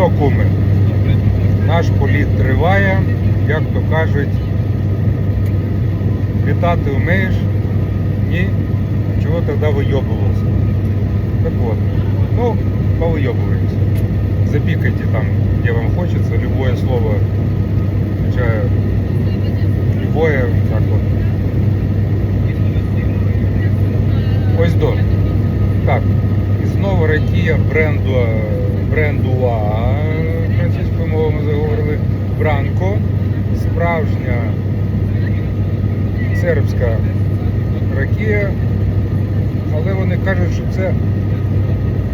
що, куми? Наш політ триває, як то кажуть, літати вмієш? Ні? Чого тоді вийобувався? Так вот, ну, повыебываемся. Запикайте там, где вам хочется, любое слово, включая любое, так вот. Ось до. Так, і знову ракія бренду, бренду А, французькою мовою ми заговорили, Бранко, справжня сербська ракія, але вони кажуть, що це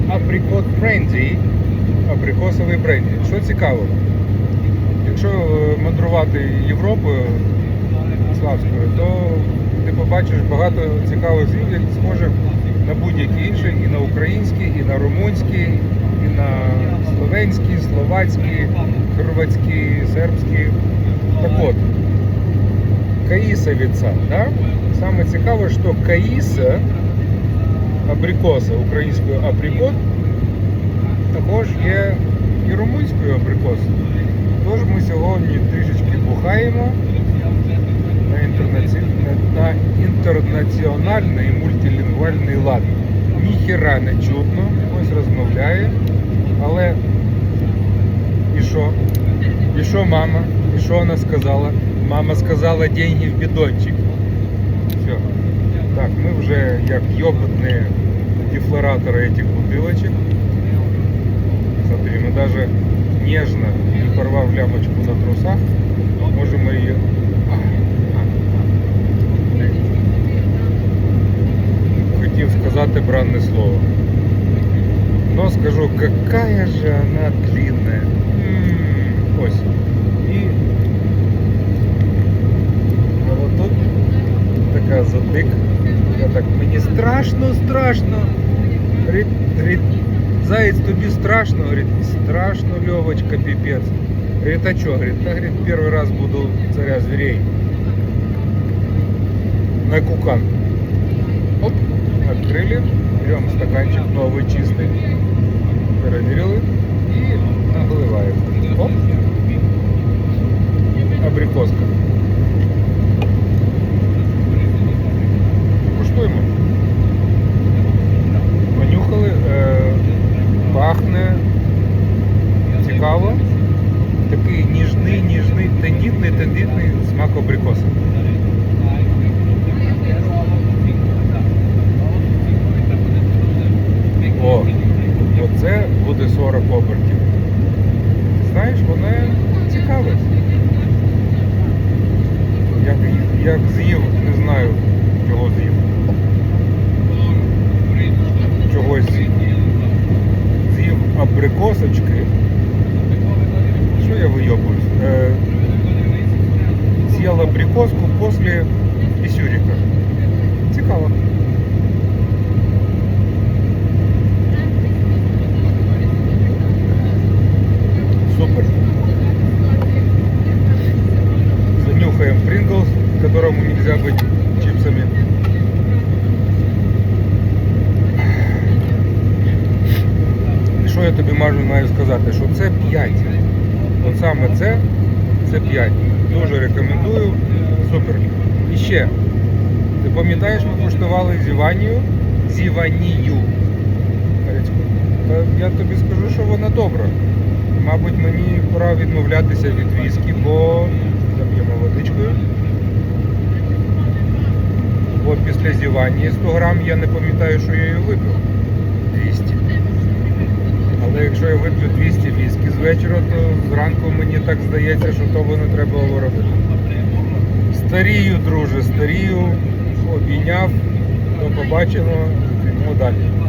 априкот бренді, абрикосовий бренді. Що цікаво, якщо е, мандрувати Європою Славською, то ти побачиш багато цікавих слів, схожі на будь-які інші, і на український, і на румунський, і на словенський, словацький, хорватський, сербський. Так от, каїсовіця, да? Саме цікаве, що каїса, абрикоса, українською априкот, також є і румунською абрикос. Тож ми сьогодні трішечки бухаємо на, інтернаці... на- на інтернаціональний мультилінгвальний лад. Ніхіра не чутно, ось розмовляє, але і що? І що мама? І що вона сказала? Мама сказала деньги в бідончик. Все. Так, ми вже як йобутні дефлоратори этих бутылочек. Смотри, мы даже нежно, не порвав лямочку на трусах, можем ее... Хотів сказати бранне слово. Но скажу, какая же она длинная. М, Ось. І а вот тут така затик. Я так, мені страшно, страшно. Говорить, говорить, Заяц, тобі страшно? Говорит, страшно, Левочка, пипец. Говорит, а что? Говорит, да, говорит, первый раз буду царя зверей. На кукан. Оп, открыли, берем стаканчик новый, чистый, проверили и наливаем. Оп, абрикоска. Куштуємо. Понюхали, е, пахне цікаво. Такий ніжний, ніжний, тендітний, тендітний смак абрикоса. Як, з'їв, не знаю, чого з'їв. Чогось з'їв абрикосочки. Що я вийобуюсь? Е, з'їв абрикоску після пісюріка. Цікаво. Супер. Занюхаем Принглс, которому нельзя быть чипсами. І що я тобі можу маю сказати? Що це 5. От саме це, це 5. Дуже рекомендую. Супер. І ще, ти пам'ятаєш, ми куштували зіванію? Зіванію. Та я тобі скажу, що вона добра. Мабуть, мені пора відмовлятися від віскі, бо заб'ємо водичкою. Бо після зівання 100 грам я не пам'ятаю, що я її випив. 200. Але якщо я виплю 200 віскі з вечора, то зранку мені так здається, що того не треба було робити. Старію, друже, старію, обійняв, до побачимо, йдемо далі.